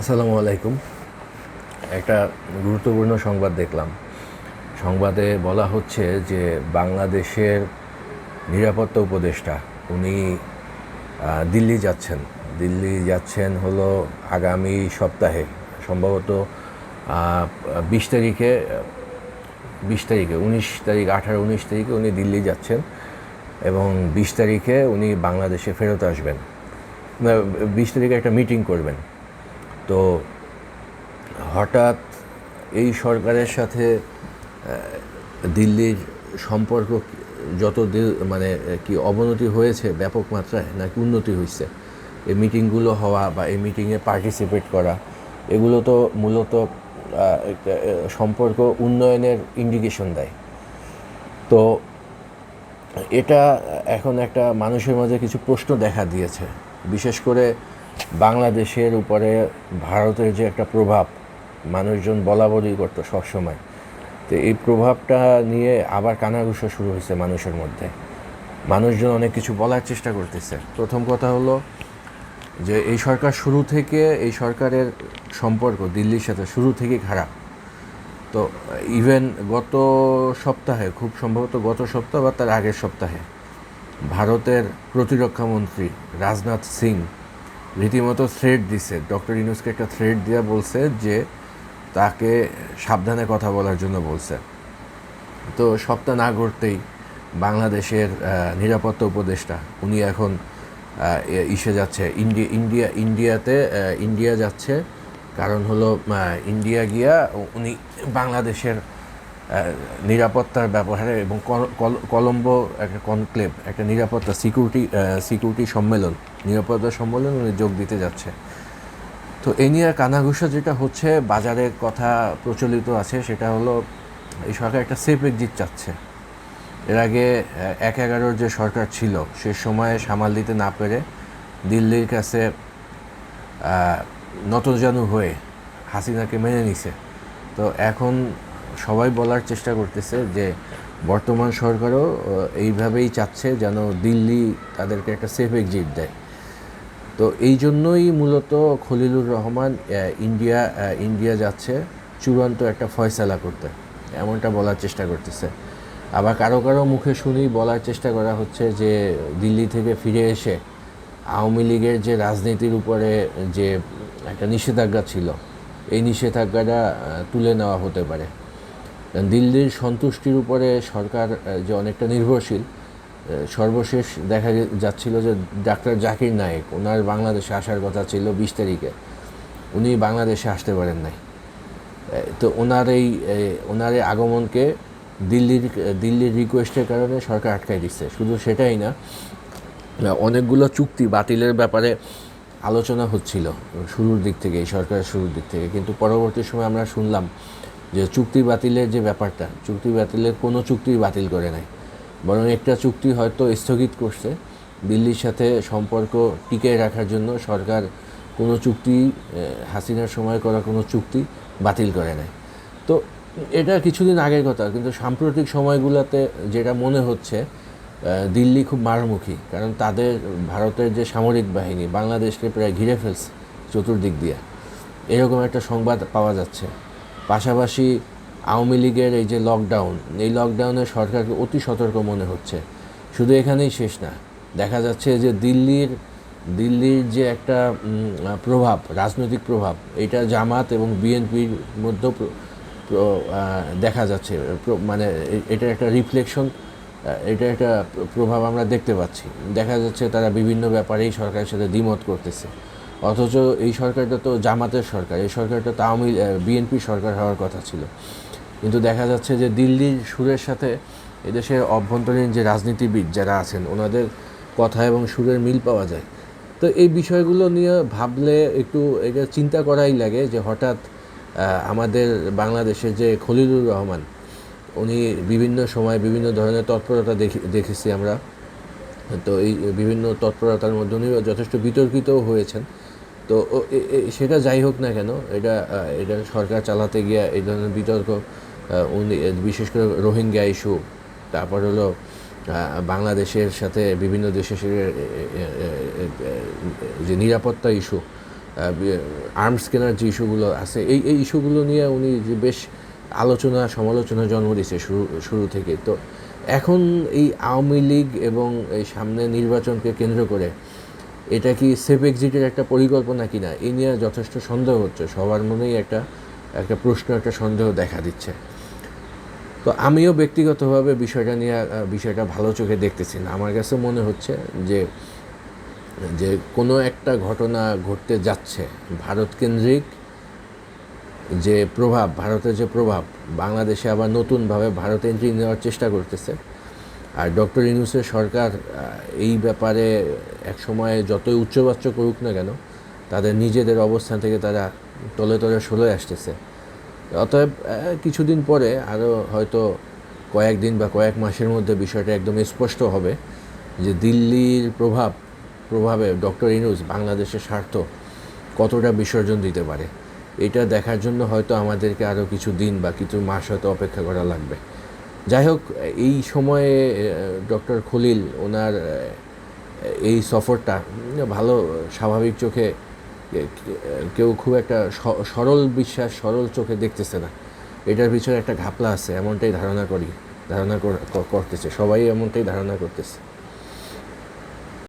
আসসালামু আলাইকুম। একটা গুরুত্বপূর্ণ সংবাদ দেখলাম। সংবাদে বলা হচ্ছে যে বাংলাদেশের নিরাপত্তা উপদেষ্টা উনি দিল্লি যাচ্ছেন। দিল্লি যাচ্ছেন হলো আগামী সপ্তাহে। সম্ভবত বিশ তারিখে বিশ তারিখে, উনিশ তারিখ, আঠারো, উনিশ তারিখে উনি দিল্লি যাচ্ছেন এবং বিশ তারিখে উনি বাংলাদেশে ফেরত আসবেন। বিশ তারিখে একটা মিটিং করবেন। তো হঠাৎ এই সরকারের সাথে দিল্লির সম্পর্ক যত মানে কি অবনতি হয়েছে ব্যাপক মাত্রায় নাকি উন্নতি হয়েছে, এই মিটিংগুলো হওয়া বা এই মিটিংয়ে পার্টিসিপেট করা, এগুলো তো মূলত সম্পর্ক উন্নয়নের ইন্ডিকেশন দেয়। তো এটা এখন একটা মানুষের মাঝে কিছু প্রশ্ন দেখা দিয়েছে। বিশেষ করে বাংলাদেশের উপরে ভারতের যে একটা প্রভাব, মানুষজন বলা বলি করতো সবসময়। তো এই প্রভাবটা নিয়ে আবার কানাঘুষা শুরু হয়েছে মানুষের মধ্যে। মানুষজন অনেক কিছু বলার চেষ্টা করতেছে। প্রথম কথা হলো যে এই সরকার শুরু থেকে, এই সরকারের সম্পর্ক দিল্লির সাথে শুরু থেকেই খারাপ। তো ইভেন গত সপ্তাহে, খুব সম্ভবত গত সপ্তাহ বা তার আগের সপ্তাহে, ভারতের প্রতিরক্ষা মন্ত্রী রাজনাথ সিং রীতিমতো থ্রেড দিছে। ডক্টর ইনুসকে একটা থ্রেড দিয়ে বলছে যে, তাকে সাবধানে কথা বলার জন্য বলছে। তো সপ্তাহ না ঘটতেই বাংলাদেশের নিরাপত্তা উপদেষ্টা, উনি এখন ইসে যাচ্ছে। ইন্ডিয়া ইন্ডিয়া, ইন্ডিয়াতে ইন্ডিয়া যাচ্ছে। কারণ হলো ইন্ডিয়া গিয়া উনি বাংলাদেশের নিরাপত্তার ব্যবহারে এবং কল- কল- কলম্বো একটা কনক্লেভ, একটা নিরাপত্তা সিকিউরিটি সিকিউরিটি সম্মেলন, নিরাপত্তা সম্মেলন যোগ দিতে যাচ্ছে। তো এ নিয়ে কানাঘুষা যেটা হচ্ছে, বাজারের কথা প্রচলিত আছে, সেটা হলো এই সরকার একটা সেফ এক্সিট চাচ্ছে। এর আগে এক এগারোর যে সরকার ছিল, সে সময়ে সামাল দিতে না পেরে দিল্লির কাছে নতজানু হয়ে হাসিনাকে মেনে নিছে। তো এখন সবাই বলার চেষ্টা করতেছে যে বর্তমান সরকারও এইভাবেই চাচ্ছে যেন দিল্লি তাদেরকে একটা সেফ এক্সিট দেয়। তো এই জন্যই মূলত খলিলুর রহমান ইন্ডিয়া ইন্ডিয়া যাচ্ছে চূড়ান্ত একটা ফয়সালা করতে। এমনটা বলার চেষ্টা করতেছে। আবার কারও কারও মুখে শুনেই বলার চেষ্টা করা হচ্ছে যে দিল্লি থেকে ফিরে এসে আওয়ামী লীগের যে রাজনীতির উপরে যে একটা নিষেধাজ্ঞা ছিল, এই নিষেধাজ্ঞাটা তুলে নেওয়া হতে পারে। দিল্লির সন্তুষ্টির উপরে সরকার যে অনেকটা নির্ভরশীল সর্বশেষ দেখা যাচ্ছিল যে ডাক্তার জাকির নায়েক, ওনার বাংলাদেশে আসার কথা ছিল বিশ তারিখে। উনি বাংলাদেশে আসতে পারেন নাই। তো ওনার এই ওনার এই আগমনকে দিল্লির দিল্লির রিকোয়েস্টের কারণে সরকার আটকাই দিচ্ছে। শুধু সেটাই না অনেকগুলো চুক্তি বাতিলের ব্যাপারে আলোচনা হচ্ছিল শুরুর দিক থেকে সরকারের শুরুর দিক থেকে। কিন্তু পরবর্তী সময় আমরা শুনলাম যে চুক্তি বাতিলের যে ব্যাপারটা, চুক্তি বাতিলের কোনো চুক্তি বাতিল করে নাই। বরং একটা চুক্তি হয়তো স্থগিত করছে। দিল্লির সাথে সম্পর্ক টিকিয়ে রাখার জন্য সরকার কোনো চুক্তি হাসিনার সময় করা কোনো চুক্তি বাতিল করে নাই। তো এটা কিছুদিন আগের কথা, কিন্তু সাম্প্রতিক সময়গুলোতে যেটা মনে হচ্ছে দিল্লি খুব মারমুখী। কারণ তাদের ভারতের যে সামরিক বাহিনী, বাংলাদেশকে প্রায় ঘিরে ফেলছে চতুর্দিক দিয়ে। এরকম একটা সংবাদ পাওয়া যাচ্ছে। পাশাপাশি আওয়ামী লীগের এই যে লকডাউন এই লকডাউনে সরকারকে অতি সতর্ক মনে হচ্ছে। শুধু এখানেই শেষ না, দেখা যাচ্ছে যে দিল্লির দিল্লির যে একটা প্রভাব, রাজনৈতিক প্রভাব, এটা জামাত এবং বিএনপির মধ্যে দেখা যাচ্ছে। মানে এ- এটার একটা রিফ্লেকশন এটা একটা প্রভাব আমরা দেখতে পাচ্ছি। দেখা যাচ্ছে তারা বিভিন্ন ব্যাপারেই সরকারের সাথে দ্বিমত করতেছে। অথচ এই সরকারটা তো জামাতের সরকার, এই সরকারটা তো আওয়ামী বিএনপি সরকার হওয়ার কথা ছিল। কিন্তু দেখা যাচ্ছে যে দিল্লির সুরের সাথে এদেশে অভ্যন্তরীণ যে রাজনীতিবিদ যারা আছেন, ওনাদের কথা এবং সুরের মিল পাওয়া যায়। তো এই বিষয়গুলো নিয়ে ভাবলে একটু এটা চিন্তা করাই লাগে যে হঠাৎ আমাদের বাংলাদেশের যে খলিলুর রহমান, উনি বিভিন্ন সময় বিভিন্ন ধরনের তৎপরতা দেখি, দেখেছি আমরা। তো এই বিভিন্ন তৎপরতার মধ্যে উনি যথেষ্ট বিতর্কিতও হয়েছেন। তো সেটা যাই হোক না কেন, এটা এটা সরকার চালাতে গিয়ে এই ধরনের বিতর্ক বিশেষ করে রোহিঙ্গা ইস্যু, তারপর হলো বাংলাদেশের সাথে বিভিন্ন দেশের যে নিরাপত্তা ইস্যু আর্মস কেনার যে ইস্যুগুলো আছে, এই এই ইস্যুগুলো নিয়ে উনি যে বেশ আলোচনা, সমালোচনা জন্ম দিয়েছে শুরু শুরু থেকে। তো এখন এই আওয়ামী লীগ এবং এই সামনে নির্বাচনকে কেন্দ্র করে এটা কি সেফ এক্সিটের একটা পরিকল্পনা কিনা? এই নিয়ে যথেষ্ট সন্দেহ হচ্ছে। সবার মনেই একটা একটা প্রশ্ন, একটা সন্দেহ দেখা দিচ্ছে। তো আমিও ব্যক্তিগতভাবে বিষয়টা নিয়ে বিষয়টা ভালো চোখে দেখতেছি না। আমার কাছে মনে হচ্ছে যে যে কোনো একটা ঘটনা ঘটতে যাচ্ছে, ভারত কেন্দ্রিক যে প্রভাব, ভারতের যে প্রভাব, বাংলাদেশে আবার নতুনভাবে ভারত এন্ট্রি নেওয়ার চেষ্টা করতেছে। আর ডক্টর ইউনুসের সরকার এই ব্যাপারে এক সময় যতই উচ্চবাচ্য করুক না কেন, তাদের নিজেদের অবস্থান থেকে তারা তলে তলে সরে আসতেছে। অতএব কিছুদিন পরে আরও হয়তো কয়েকদিন বা কয়েক মাসের মধ্যে বিষয়টা একদম স্পষ্ট হবে যে দিল্লির প্রভাব, প্রভাবে ডক্টর ইনুস বাংলাদেশের স্বার্থ কতটা বিসর্জন দিতে পারে, এটা দেখার জন্য হয়তো আমাদেরকে আরও কিছু দিন বা কিছু মাস হয়তো অপেক্ষা করা লাগবে। যাই হোক এই সময়ে ডক্টর খলিল ওনার এই সফরটা ভালো স্বাভাবিক চোখে কেউ খুব একটা সরল বিশ্বাস, সরল চোখে দেখতেছে না। এটার পিছনে একটা ঘাপলা আছে, এমনটাই ধারণা করি, ধারণা কর- করতেছে, সবাই এমনটাই ধারণা করতেছে।